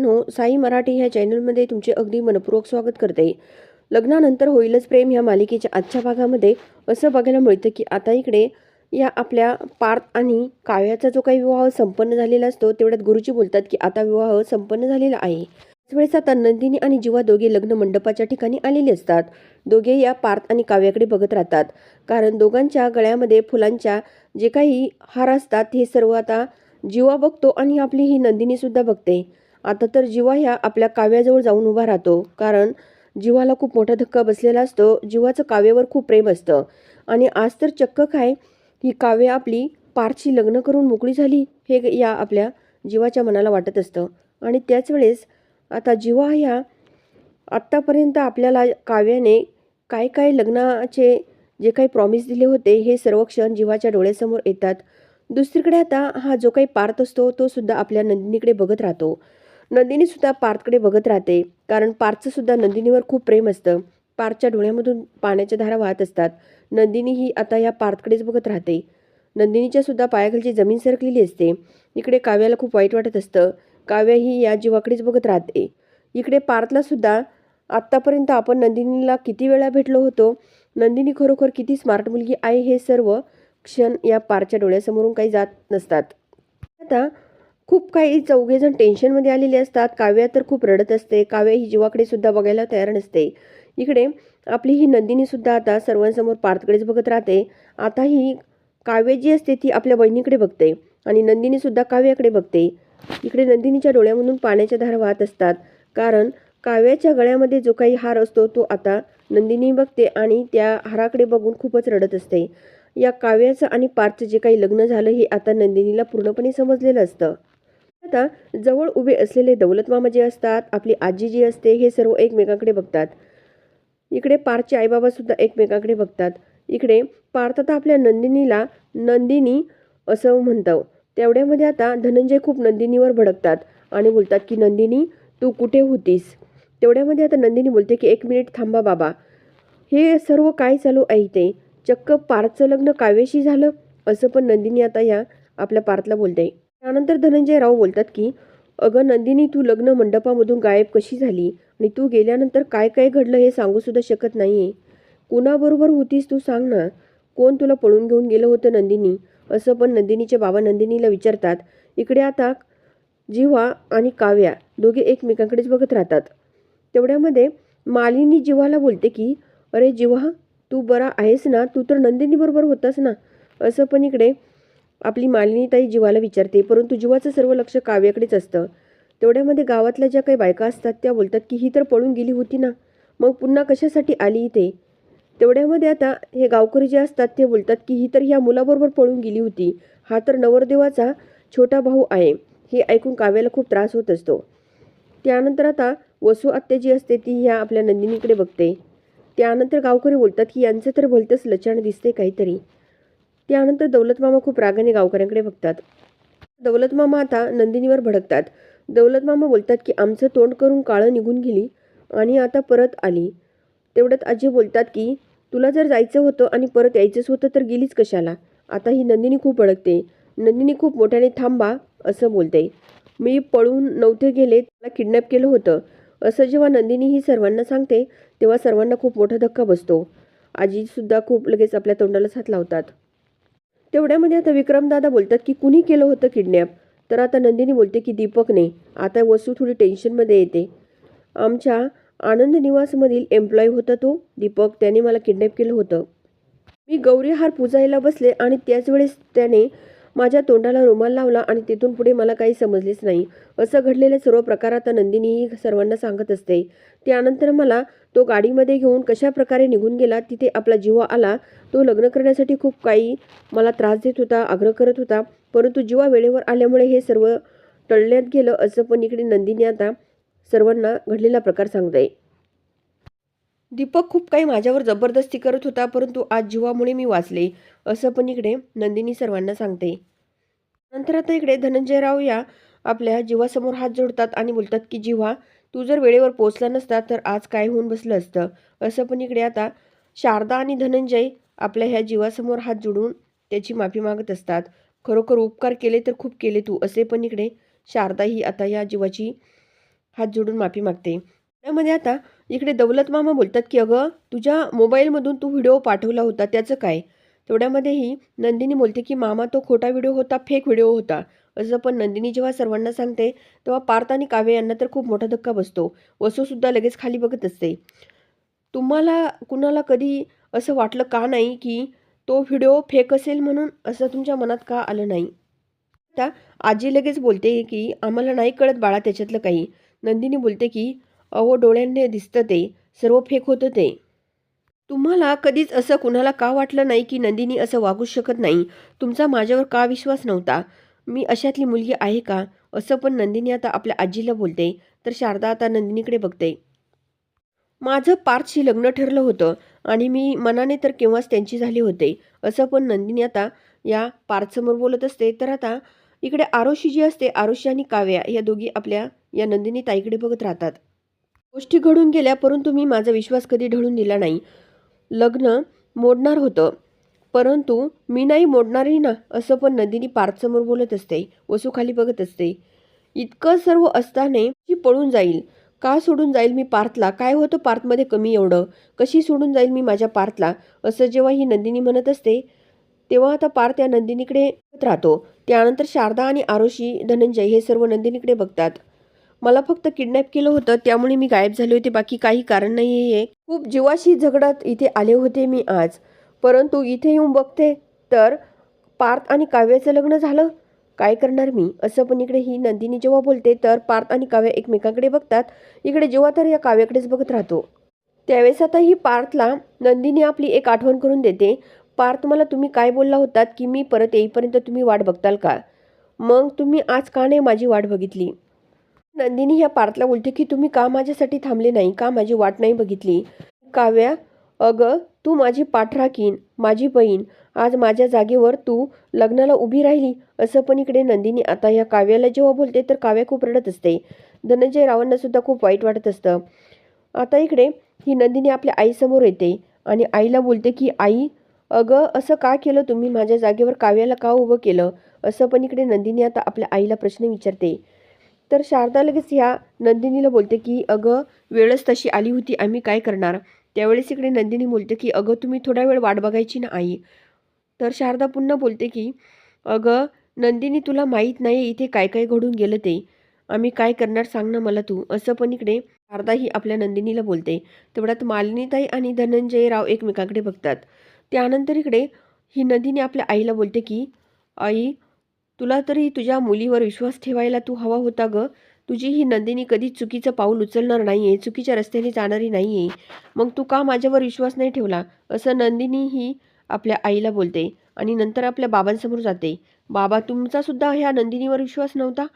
मित्रांनो साई मराठी ह्या चॅनलमध्ये तुमचे अगदी मनपूर्वक स्वागत करते. लग्नानंतर होईलच प्रेम ह्या मालिकेच्या आजच्या भागामध्ये. असं बघायला मिळतं की आता इकडे या आपल्या पार्थ आणि काव्याचा जो काही विवाह संपन्न झालेला असतो तेवढ्यात गुरुजी बोलतात की आता विवाह संपन्न झालेला आहे. त्यावेळेस आता नंदिनी आणि जीवा दोघे लग्न मंडपाच्या ठिकाणी आलेले असतात. दोघे या पार्थ आणि काव्याकडे बघत राहतात. कारण दोघांच्या गळ्यामध्ये फुलांच्या जे काही हार असतात हे सर्व आता जीवा बघतो आणि आपली ही नंदिनी सुद्धा बघते. आता तर जिवा ह्या आपल्या काव्याजवळ जाऊन उभा राहतो. कारण जिवाला खूप मोठा धक्का बसलेला असतो. जिवाचं काव्यावर खूप प्रेम असतं. आणि आज तर चक्क काय? ही काव्य आपली पारची लग्न करून मोकळी झाली हे या आपल्या जीवाच्या मनाला वाटत असतं. आणि त्याच वेळेस आता जिवा ह्या आत्तापर्यंत आपल्याला काव्याने काय काय लग्नाचे जे काही प्रॉमिस दिले होते हे सर्व क्षण जीवाच्या डोळ्यासमोर येतात. दुसरीकडे आता हा जो काही पार्थ असतो तो सुद्धा आपल्या नंदिनीकडे बघत राहतो. नंदिनी सुद्धा पार्थकडे बघत राहते. कारण पार्थचं सुद्धा नंदिनीवर खूप प्रेम असतं. पार्थच्या डोळ्यामधून पाण्याच्या धारा वाहत असतात. नंदिनी ही आता या पार्थकडेच बघत राहते. नंदिनीच्या सुद्धा पायाखालची जमीन सरकलेली असते. इकडे काव्याला खूप वाईट वाटत असतं. काव्या ही या जीवाकडेच बघत राहते. इकडे पार्थला सुद्धा आत्तापर्यंत आपण नंदिनीला किती वेळा भेटलो होतो? नंदिनी खरोखर किती स्मार्ट मुलगी आहे हे सर्व क्षण या पारच्या डोळ्यासमोरून काही जात नसतात. आता खूप काही चौघेजण टेन्शनमध्ये आलेले असतात. काव्या तर खूप रडत असते. काव्या ही जीवाकडे सुद्धा बघायला तयार नसते. इकडे आपली ही नंदिनीसुद्धा आता सर्वांसमोर पार्थकडेच बघत राहते. आता ही काव्य जी असते ती आपल्या बहिणीकडे बघते आणि नंदिनीसुद्धा काव्याकडे बघते. इकडे नंदिनीच्या डोळ्यामधून पाण्याच्या धारा वाहत असतात. कारण काव्याच्या गळ्यामध्ये जो काही हार असतो तो आता नंदिनी बघते आणि त्या हाराकडे बघून खूपच रडत असते. या काव्याचं आणि पार्थचं जे काही लग्न झालं हे आता नंदिनीला पूर्णपणे समजलेलं असतं. आता जवळ उभे असलेले दौलत मामा जे असतात आपली आजी जी असते हे सर्व एकमेकांकडे बघतात. इकडे पारचे आईबाबासुद्धा एकमेकांकडे बघतात. इकडे पार्थ आता आपल्या नंदिनीला नंदिनी असं म्हणतं. तेवढ्यामध्ये आता धनंजय खूप नंदिनीवर भडकतात आणि बोलतात की नंदिनी तू कुठे होतीस? तेवढ्यामध्ये आता नंदिनी बोलते की एक मिनिट थांबा बाबा. हे सर्व काय चालू आहे ते चक्क पार्थचं लग्न काव्याशी झालं? असं पण नंदिनी आता या आपल्या पार्थला बोलते. त्यानंतर धनंजय राव बोलतात की अगं नंदिनी तू लग्न मंडपामधून गायब कशी झाली? आणि तू गेल्यानंतर काय काय घडलं हे सांगूसुद्धा शकत नाही आहे कुणाबरोबर होतीस तू सांग ना. कोण तुला पळून घेऊन गेलं होतं नंदिनी? असं पण नंदिनीचे बाबा नंदिनीला विचारतात. इकडे आता जिव्हा आणि काव्या दोघे एकमेकांकडेच बघत राहतात. तेवढ्यामध्ये मालिनी जिव्हाला बोलते की अरे जिव्हा तू बरा आहेस ना. तू तर नंदिनीबरोबर होतास ना. असं पण इकडे आपली मालिनीताई जीवाला विचारते परंतु जीवाचं सर्व लक्ष काव्याकडेच असतं. तेवढ्यामध्ये गावातल्या ज्या काही बायका असतात त्या बोलतात की ही तर पळून गेली होती ना. मग पुन्हा कशासाठी आली इथे? तेवढ्यामध्ये आता हे गावकरी जे असतात ते बोलतात की ही तर ह्या मुलाबरोबर पळून गेली होती. हा तर नवरदेवाचा छोटा भाऊ आहे. हे ऐकून काव्याला खूप त्रास होत असतो. त्यानंतर आता वसू आत्या जी असते ती ह्या आपल्या नंदिनीकडे बघते. त्यानंतर गावकरी बोलतात की यांचं तर भलतंच लचाण दिसते काहीतरी. त्यानंतर दौलतमामा खूप रागाने गावकऱ्यांकडे बघतात. दौलतमामा आता नंदिनीवर भडकतात. दौलतमामा बोलतात की आमचं तोंड करून काळं निघून गेली आणि आता परत आली. तेवढ्यात आजी बोलतात की तुला जर जायचं होतं आणि परत यायचंच होतं तर गेलीच कशाला? आता ही नंदिनी खूप भडकते. नंदिनी खूप मोठ्याने थांबा असं बोलते. मी पळून नव्हते गेले त्याला किडनॅप केलं होतं. असं जेव्हा नंदिनी ही सर्वांना सांगते तेव्हा सर्वांना खूप मोठा धक्का बसतो. आजीसुद्धा खूप लगेच आपल्या तोंडालाच हात लावतात. तेवढ्यामध्ये आता विक्रमदादा बोलतात की कुणी केलं होतं किडनॅप? तर आता नंदिनी बोलते की दीपकने आता वसू थोडी टेन्शनमध्ये येते. आमच्या आनंद निवासमधील एम्प्लॉई होता तो दीपक. त्याने मला किडनॅप केलं होतं. मी गौरीहार पूजायला बसले आणि त्याच वेळेस त्याने माझ्या तोंडाला रुमाल लावला आणि तिथून पुढे मला काही समजलेच नाही. असं घडलेल्या सर्व प्रकार आता नंदिनीही सर्वांना सांगत असते. त्यानंतर मला तो गाडीमध्ये घेऊन कशा प्रकारे निघून गेला तिथे आपला जीवा आला तो लग्न करण्यासाठी खूप काही मला त्रास देत होता आग्रह करत होता. परंतु जीवा वेळेवर आल्यामुळे हे सर्व टळण्यात गेलं असं पण इकडे नंदिनी आता सर्वांना घडलेला प्रकार सांगते दीपक खूप काही माझ्यावर जबरदस्ती करत होता परंतु आज जीवामुळे मी वाचले. असं पण इकडे नंदिनी सर्वांना सांगते. नंतर आता इकडे धनंजयराव या आपल्या जीवासमोर हात जोडतात आणि बोलतात की जीवा तू जर वेळेवर पोचला नसता तर आज काय होऊन बसलं असतं? असं पण इकडे आता शारदा आणि धनंजय आपल्या ह्या जीवासमोर हात जोडून त्याची माफी मागत असतात. खरोखर उपकार केले तर खूप केले तू असे पण इकडे शारदा ही आता या जीवाची हात जोडून माफी मागते. त्यामध्ये म्हणजे आता इकडे दौलत मामा बोलतात की अगं तुझ्या मोबाईलमधून तू व्हिडिओ पाठवला होता त्याचं काय? तेवढ्यामध्येही नंदिनी बोलते की मामा तो खोटा व्हिडिओ होता फेक व्हिडिओ होता. असं पण नंदिनी जेव्हा सर्वांना सांगते तेव्हा पार्थ आणि काव्य यांना तर खूप मोठा धक्का बसतो. वसूसुद्धा लगेच खाली बघत असते. तुम्हाला कुणाला कधी असं वाटलं का नाही की तो व्हिडिओ फेक असेल म्हणून असं तुमच्या मनात का आलं नाही? आता आजी लगेच बोलते की आम्हाला नाही कळत बाळा त्याच्यातलं काही. नंदिनी बोलते की अहो डोळ्यांनी दिसतं ते. सर्व फेक होतं ते. तुम्हाला कधीच असं कुणाला का वाटलं नाही की नंदिनी असं वागूच शकत नाही? तुमचा माझ्यावर का विश्वास नव्हता? मी अशातली मुलगी आहे का? असं पण नंदिनी आता आपल्या आजीला बोलते. तर शारदा आता नंदिनीकडे बघते. माझं पार्थशी लग्न ठरलं होतं आणि मी मनाने तर केव्हाच त्यांची झाली होते. असं पण नंदिनी आता या पार्थसमोर बोलत असते. तर आता इकडे आरोशी जी असते आरोशी आणि काव्या या दोघी आपल्या या नंदिनी ताईकडे बघत राहतात. गोष्टी घडून गेल्या परंतु मी माझा विश्वास कधी ढळून दिला नाही. लग्न मोडणार होतं परंतु मी नाही मोडणारही ना असं पण नंदिनी पार्थसमोर बोलत असते वसूखाली बघत असते. इतकं सर्व असताना ती पळून जाईल. का सोडून जाईल मी पार्थला काय होतं पार्थमध्ये कमी एवढं? कशी सोडून जाईल मी माझ्या पार्थला असं जेव्हा ही नंदिनी म्हणत असते तेव्हा आता पार्थ या नंदिनीकडे राहतो. त्यानंतर शारदा आणि आरोशी धनंजय हे सर्व नंदिनीकडे बघतात. मला फक्त किडनॅप केलं होतं त्यामुळे मी गायब झाले होते बाकी काही कारण नाही आहे खूप जीवाशी झगडत इथे आले होते मी आज. परंतु इथे येऊन बघते तर पार्थ आणि काव्याचं लग्न झालं? काय करणार मी? असं पण इकडे ही नंदिनी जेव्हा बोलते तर पार्थ आणि काव्या एकमेकांकडे बघतात. इकडे जेव्हा तर या काव्याकडेच बघत राहतो. त्यावेळेस आता ही पार्थला नंदिनी आपली एक आठवण करून देते. पार्थ मला तुम्ही काय बोलला होतात की मी परत येईपर्यंत तुम्ही वाट बघताल का? मग तुम्ही आज का नाही माझी वाट बघितली? नंदिनी ह्या पार्थला बोलते की तुम्ही का माझ्यासाठी थांबले नाही? का माझी वाट नाही बघितली? काव्या अगं तू माझी पाठ राखीन माझी बहीण. आज माझ्या जागेवर तू लग्नाला उभी राहिली. असं पण इकडे नंदिनी आता या काव्याला जेव्हा बोलते तर काव्या खूप रडत असते. धनंजय रावांना सुद्धा खूप वाईट वाटत असतं. आता इकडे ही नंदिनी आपल्या आईसमोर येते आणि आईला बोलते की आई अगं असं का केलं तुम्ही? माझ्या जागेवर काव्याला का उभं केलं? असं पण इकडे नंदिनी आता आपल्या आईला प्रश्न विचारते. तर शारदा लगेच ह्या नंदिनीला बोलते की अगं वेळच तशी आली होती आम्ही काय करणार? त्यावेळेस इकडे नंदिनी बोलते की अगं तुम्ही थोडा वेळ वाट बघायची ना आई. तर शारदा पुन्हा बोलते की अगं नंदिनी तुला माहीत नाही इथे काय काय घडून गेलं ते. आम्ही काय करणार सांग ना मला तू. असं पण इकडे शारदा ही आपल्या नंदिनीला बोलते. तेवढ्यात मालिनीताई आणि धनंजय राव एकमेकांकडे बघतात. त्यानंतर इकडे ही नंदिनी आपल्या आईला बोलते की आई तुला तरी तुझ्या मुलीवर विश्वास ठेवायला तू हवा होता ग. तुझी ही नंदिनी कधीच चुकीचं पाऊल उचलणार नाही आहे चुकीच्या रस्त्याने जाणारी नाही आहे मग तू का माझ्यावर विश्वास नाही ठेवला? असं नंदिनी ही आपल्या आईला बोलते आणि नंतर आपल्या बाबांसमोर जाते. बाबा तुमचासुद्धा ह्या नंदिनीवर विश्वास नव्हता?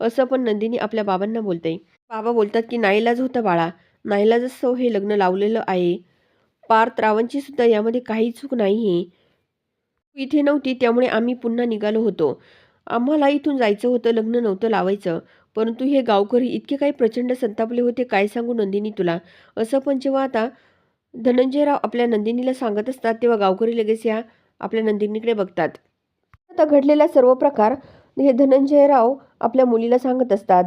असं पण नंदिनी आपल्या बाबांना बोलते. बाबा बोलतात की नाईलाज होता बाळा. नाईलाजच हे लग्न लावलेलं आहे. पार्थ रावांची सुद्धा यामध्ये काही चूक नाही आहे इथे नव्हती त्यामुळे आम्ही पुन्हा निघालो होतो. आम्हाला इथून जायचं होतं लग्न नव्हतं लावायचं. परंतु हे गावकरी इतके काही प्रचंड संतापले होते काय सांगू नंदिनी तुला? असं पण जेव्हा आता धनंजयराव आपल्या नंदिनीला सांगत असतात तेव्हा गावकरी लगेच या आपल्या नंदिनीकडे बघतात. आता घडलेला सर्व प्रकार हे धनंजयराव आपल्या मुलीला सांगत असतात.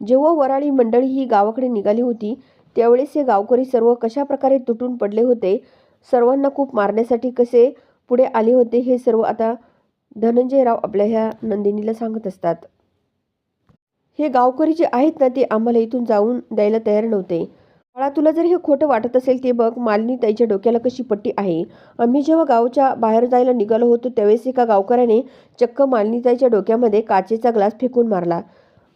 जेव्हा वराळी मंडळी ही गावाकडे निघाली होती त्यावेळेस हे गावकरी सर्व कशा प्रकारे तुटून पडले होते सर्वांना खूप मारण्यासाठी कसे पुढे आले होते हे सर्व आता धनंजयराव आपल्या ह्या नंदिनीला सांगत असतात हे गावकरी जे आहेत ना ते आम्हाला इथून जाऊन द्यायला तयार नव्हते. बाळा तुला जर हे खोटं वाटत असेल ते बघ मालिनी ताईच्या डोक्याला कशी पट्टी आहे. आम्ही जेव्हा गावच्या बाहेर जायला निघालो होतो त्यावेळेस एका गावकऱ्याने चक्क मालिनीताईच्या डोक्यामध्ये काचेचा ग्लास फेकून मारला.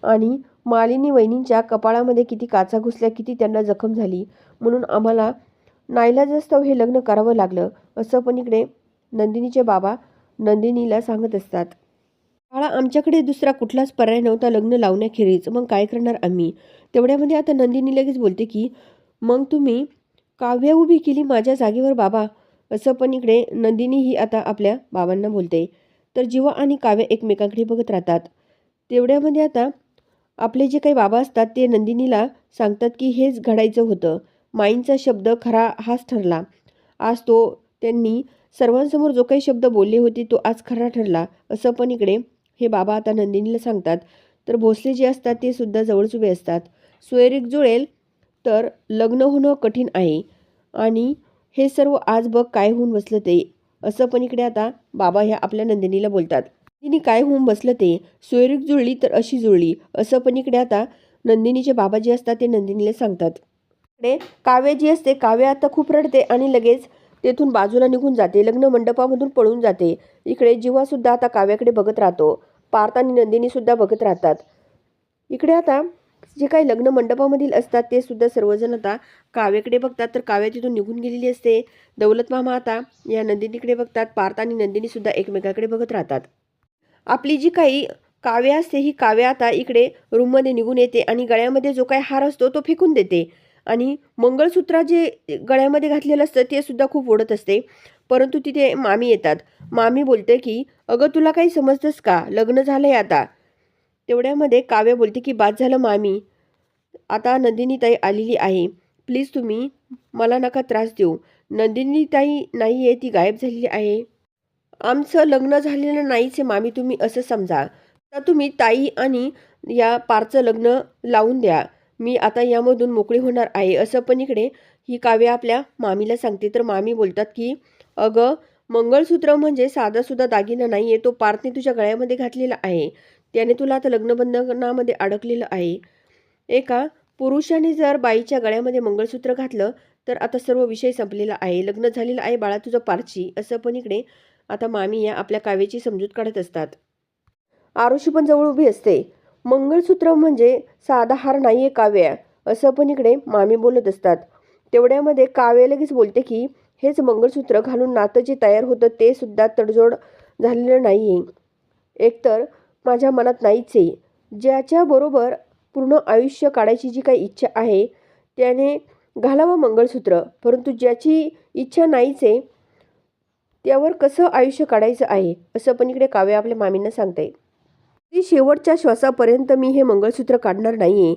आणि मालिनी वहिनींच्या कपाळामध्ये किती काचा घुसल्या किती त्यांना जखम झाली. म्हणून आम्हाला नाईलाजास्तव हे लग्न करावं लागलं. असं पण इकडे नंदिनीचे बाबा नंदिनीला सांगत असतात बाळा आमच्याकडे दुसरा कुठलाच पर्याय नव्हता लग्न लावण्याखेरीज. मग काय करणार आम्ही? तेवढ्यामध्ये आता नंदिनी लगेच बोलते की मग तुम्ही काव्य उभी केली माझ्या जागेवर बाबा. असं पण इकडे नंदिनी ही आता आपल्या बाबांना बोलते. तर जीवा आणि काव्य एकमेकांकडे बघत राहतात. तेवढ्यामध्ये आता आपले जे काही बाबा असतात ते नंदिनीला सांगतात की हेच घडायचं होतं. माईंचा शब्द खरा हाच ठरला. आज तो त्यांनी सर्वांसमोर जो काही शब्द बोलले होते तो आज खरा ठरला. असं पण इकडे हे बाबा आता नंदिनीला सांगतात. तर भोसले जे असतात ते सुद्धा जवळच उभे असतात. सोयरीक जुळेल तर लग्न होणं कठीण आहे. आणि हे सर्व आज बघ काय होऊन बसलं ते. असं पण इकडे आता बाबा ह्या आपल्या नंदिनीला बोलतात. नंदिनी काय होऊन बसलं ते? सोयरीक जुळली तर अशी जुळली. असं पण इकडे आता नंदिनीचे बाबा जे असतात ते नंदिनीला सांगतात. इकडे काव्य जी असते काव्य आता खूप रडते आणि लगेच तेथून बाजूला निघून जाते. लग्न मंडपामधून पळून जाते. इकडे जीवासुद्धा आता काव्याकडे बघत राहतो. पार्थ आणि नंदिनीसुद्धा बघत राहतात. इकडे आता जे काही लग्न मंडपामधील असतात ते सुद्धा सर्वजण आता काव्याकडे बघतात. तर काव्या तिथून निघून गेलेली असते. दौलत मामा आता या नंदिनीकडे बघतात. पार्थ आणि नंदिनीसुद्धा एकमेकाकडे बघत राहतात. आपली जी काही काव्य असते ही काव्य आता इकडे रूममध्ये निघून येते आणि गळ्यामध्ये जो काही हार असतो तो फेकून देते. आणि मंगळसूत्रा जे गळ्यामध्ये घातलेलं असतं ते सुद्धा खूप ओढत असते. परंतु तिथे मामी येतात. मामी बोलते की अगं तुला काही समजतंस का? लग्न झालंय आता. तेवढ्यामध्ये काव्य बोलते की बाद झालं मामी. आता नंदिनीताई आलेली आहे. प्लीज तुम्ही मला नका त्रास देऊ. नंदिनीताई नाही आहे ती गायब झालेली आहे. आमचं लग्न झालेलं नाहीच आहे मामी तुम्ही असं समजा. तर तुम्ही ताई आणि या पारचं लग्न लावून द्या. मी आता यामधून मोकळी होणार आहे. असं पण इकडे ही काव्य आपल्या मामीला सांगते. तर मामी बोलतात की अगं मंगळसूत्र म्हणजे साधासुद्धा दागिना नाही आहे तो पार्थने तुझ्या गळ्यामध्ये घातलेला आहे. त्याने तुला आता लग्नबंधनामध्ये अडकलेलं आहे. एका पुरुषाने जर बाईच्या गळ्यामध्ये मंगळसूत्र घातलं तर आता सर्व विषय संपलेला आहे. लग्न झालेलं आहे बाळा तुझं पारची. असं पण इकडे आता मामी या आपल्या काव्याची समजूत काढत असतात. आरुषी पण जवळ उभी असते. मंगळसूत्र म्हणजे साधा हार नाही आहे काव्या. असं पण इकडे मामी बोलत असतात. तेवढ्यामध्ये काव्य लगेच बोलते की हेच मंगळसूत्र घालून नातं जे तयार होतं ते सुद्धा तडजोड झालेलं नाही आहे एकतर माझ्या मनात नाहीच आहे. ज्याच्याबरोबर पूर्ण आयुष्य काढायची जी काही इच्छा आहे त्याने घालावं मंगळसूत्र. परंतु ज्याची इच्छा नाहीच आहे त्यावर कसं आयुष्य काढायचं आहे? असं पण इकडे काव्य आपल्या मामींना सांगते शेवटच्या श्वासापर्यंत मी हे मंगळसूत्र काढणार नाही आहे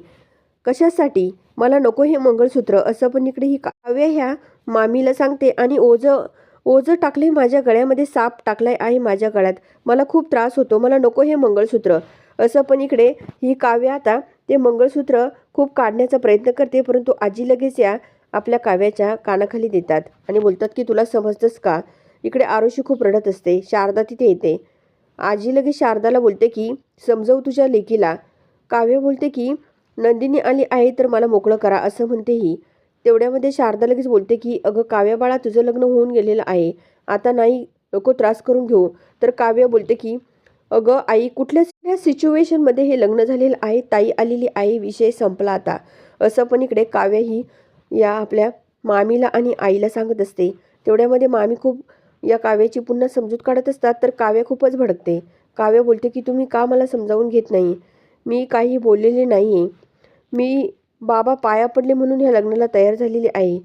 कशासाठी? मला नको हे मंगळसूत्र. असं पण इकडे ही काव्य ह्या मामीला सांगते आणि ओझं ओझं टाकले माझ्या गळ्यामध्ये साप टाकलाय आहे माझ्या गळ्यात. मला खूप त्रास होतो. मला नको हे मंगळसूत्र. असं पण इकडे ही काव्य आता ते मंगळसूत्र खूप काढण्याचा प्रयत्न करते परंतु आजी लगेच या आपल्या काव्याच्या कानाखाली देतात आणि बोलतात की तुला समजतंस का? इकडे आरुषी खूप रडत असते. शारदा तिथे येते. आजी लगेच शारदाला बोलते की समजव तुझ्या लेकीला. काव्य बोलते की नंदिनी आली आहे तर मला मोकळं करा असं म्हणतेही तेवढ्यामध्ये शारदा लगेच बोलते की अगं काव्य बाळा तुझं लग्न होऊन गेलेलं आहे. आता नाही नको त्रास करून घेऊ. तर काव्य बोलते की अगं आई कुठल्या सिच्युएशनमध्ये हे लग्न झालेलं आहे? ताई आलेली आहे विषय संपला आता. असं पण इकडे काव्य ही या आपल्या मामीला आणि आईला सांगत असते. तेवढ्यामध्ये मामी खूप या काव्याची पुन्हा समजूत काढत असतात तर काव्य खूपच भडकते. काव्य बोलते की तुम्ही का मला समजावून घेत नाही? मी काही बोललेले नाही आहे मी बाबा पाया पडले म्हणून ह्या लग्नाला तयार झालेली आहे.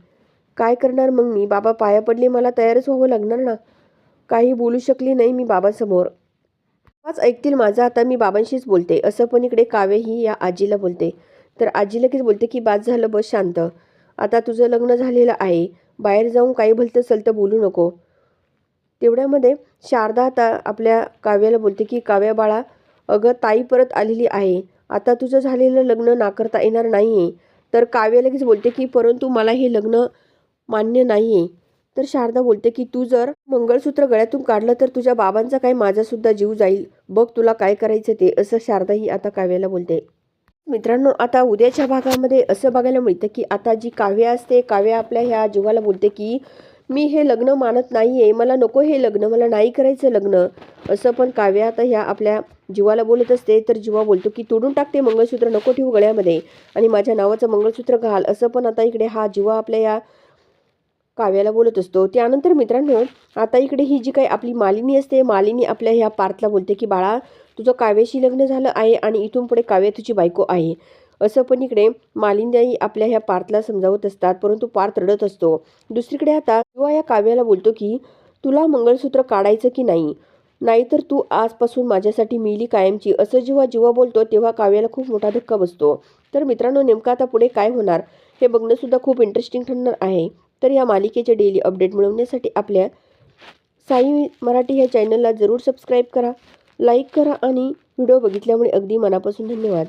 काय करणार मग मी? बाबा पाया पडले मला तयारच व्हावं लागणार ना? काही बोलू शकली नाही मी बाबांसमोर. बाबाच ऐकतील माझं आता मी बाबांशीच बोलते. असं पण इकडे काव्य ही या आजीला बोलते. तर आजी लगेच बोलते की बाद झालं बस शांत. आता तुझं लग्न झालेलं आहे. बाहेर जाऊन काही भलतं सलतं बोलू नको. तेवढ्यामध्ये शारदा आता आपल्या काव्याला बोलते की काव्या बाळा अगं ताई परत आलेली आहे. आता तुझं झालेलं लग्न नाकारता येणार नाही आहे तर काव्य लगेच बोलते की परंतु मला हे लग्न मान्य नाही आहे तर शारदा बोलते की तू जर मंगळसूत्र गळ्यातून काढलं तर तुझ्या बाबांचा काय माझासुद्धा जीव जाईल. बघ तुला काय करायचं ते असं शारदा ही आता काव्याला बोलते. मित्रांनो आता उद्याच्या भागामध्ये असं बघायला मिळतं की आता जी काव्य असते काव्य आपल्या ह्या जीवाला बोलते की मी हे लग्न मानत नाही आहे मला नको हे लग्न. मला नाही करायचं लग्न. असं पण काव्य आता ह्या आपल्या जीवाला बोलत असते. तर जीवा बोलतो की तोडून टाकते मंगळसूत्र. नको ठेवू गळ्यामध्ये. आणि माझ्या नावाचं मंगळसूत्र घाल. असं पण आता इकडे हा जीवा आपल्या या काव्याला बोलत असतो. त्यानंतर मित्रांनो आता इकडे ही जी काही आपली मालिनी असते मालिनी आपल्या ह्या पार्थला बोलते की बाळा तुझं काव्याशी लग्न झालं आहे आणि इथून पुढे काव्य तुझी बायको आहे. असं पण इकडे मालिंद्याही आपल्या ह्या पार्थला समजावत असतात परंतु पार्थ रडत असतो. दुसरीकडे आता युवा या काव्याला बोलतो की तुला मंगळसूत्र काढायचं की नाही? नाहीतर तू आजपासून माझ्यासाठी मिली कायमची. असं जेव्हा जेव्हा बोलतो तेव्हा काव्याला खूप मोठा धक्का बसतो. तर मित्रांनो नेमकं आता पुढे काय होणार? हे बघणंसुद्धा खूप इंटरेस्टिंग ठरणार आहे. तर या मालिकेचे डेली अपडेट मिळवण्यासाठी आपल्या साई मराठी ह्या चॅनलला जरूर सबस्क्राईब करा लाईक करा आणि व्हिडिओ बघितल्यामुळे अगदी मनापासून धन्यवाद.